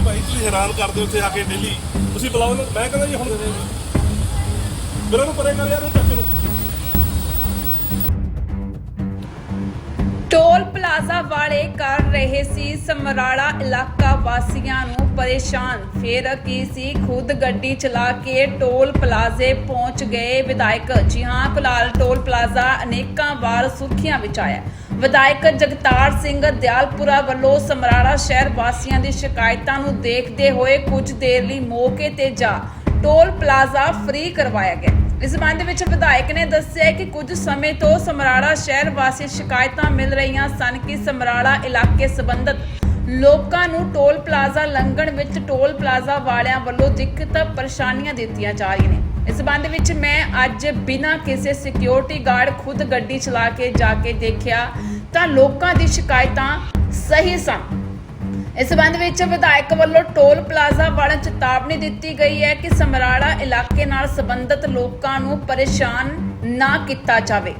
ਕਿ ਭਾਈ ਤੁਸੀਂ ਹੈਰਾਨ ਕਰਦੇ ਹੋ ਉੱਥੇ ਆ ਕੇ ਡੇਲੀ ਤੁਸੀਂ ਬੁਲਾਓ ਨੂੰ। ਮੈਂ ਕਹਿੰਦਾ ਜੀ ਹੁਣ ਮੇਰਾ ਨੂੰ ਪਰੇ ਕਰ ਯਾਰ ਉਹ ਚਾਚੇ ਨੂੰ ਟੋਲ ਪਲਾਜ਼ਾ ਵਾਲੇ ਕਰ ਰਹੇ ਸੀ। ਸਮਰਾਲਾ ਇਲਾਕਾ ਵਾਸੀਆਂ ਨੂੰ ਪਰੇਸ਼ਾਨ। ਫਿਰ ਕੀ ਸੀ? ਖੁਦ ਗੱਡੀ ਚਲਾ ਕੇ ਟੋਲ ਪਲਾਜ਼ੇ ਪਹੁੰਚ ਗਏ ਵਿਧਾਇਕ। ਜੀ ਹਾਂ, ਕੁਲਾਲ ਟੋਲ ਪਲਾਜ਼ਾ ਅਨੇਕਾਂ ਵਾਰ ਸੁਰਖੀਆਂ ਵਿੱਚ ਆਇਆ। ਵਿਧਾਇਕ ਜਗਤਾਰ ਸਿੰਘ ਦਿਆਲਪੁਰਾ ਵੱਲੋਂ ਸਮਰਾਲਾ ਸ਼ਹਿਰ ਵਾਸੀਆਂ ਦੀ ਸ਼ਿਕਾਇਤਾਂ ਨੂੰ ਦੇਖਦੇ ਹੋਏ ਕੁਝ ਦੇਰ ਲਈ ਮੌਕੇ ਤੇ ਜਾ ਟੋਲ ਪਲਾਜ਼ਾ ਫ੍ਰੀ ਕਰਵਾਇਆ ਗਿਆ। ਇਸ ਸੰਬੰਧ ਵਿੱਚ ਵਿਧਾਇਕ ਨੇ ਦੱਸਿਆ ਕਿ ਕੁਝ ਸਮੇਂ ਤੋਂ ਸਮਰਾਲਾ ਸ਼ਹਿਰ ਵਾਸੀ ਸ਼ਿਕਾਇਤਾਂ ਮਿਲ ਰਹੀਆਂ ਸਨ ਕਿ ਸਮਰਾਲਾ ਇਲਾਕੇ ਸੰਬੰਧਤ ਲੋਕਾਂ ਨੂੰ ਟੋਲ ਪਲਾਜ਼ਾ ਲੰਘਣ ਵਿੱਚ ਟੋਲ ਪਲਾਜ਼ਾ ਵਾਲਿਆਂ ਵੱਲੋਂ ਦਿੱਕਤ ਪਰੇਸ਼ਾਨੀਆਂ ਦਿੱਤੀਆਂ ਜਾ ਰਹੀਆਂ ਨੇ। ਇਸ ਸੰਬੰਧ ਵਿੱਚ ਮੈਂ ਅੱਜ ਬਿਨਾਂ ਕਿਸੇ ਸਿਕਿਉਰਿਟੀ ਗਾਰਡ ਖੁਦ ਗੱਡੀ ਚਲਾ ਕੇ ਜਾ ਕੇ ਦੇਖਿਆ ਤਾਂ ਲੋਕਾਂ ਦੀ ਸ਼ਿਕਾਇਤਾਂ ਸਹੀ ਸਨ। ਇਸ ਸੰਬੰਧ ਵਿੱਚ ਵਿਧਾਇਕ ਵੱਲੋਂ ਟੋਲ ਪਲਾਜ਼ਾ ਵਾਲਾ ਚੇਤਾਵਨੀ ਦਿੱਤੀ ਗਈ ਹੈ ਕਿ ਸਮਰਾਲਾ ਇਲਾਕੇ ਨਾਲ ਸੰਬੰਧਿਤ ਲੋਕਾਂ ਨੂੰ ਪਰੇਸ਼ਾਨ ਨਾ ਕੀਤਾ ਜਾਵੇ।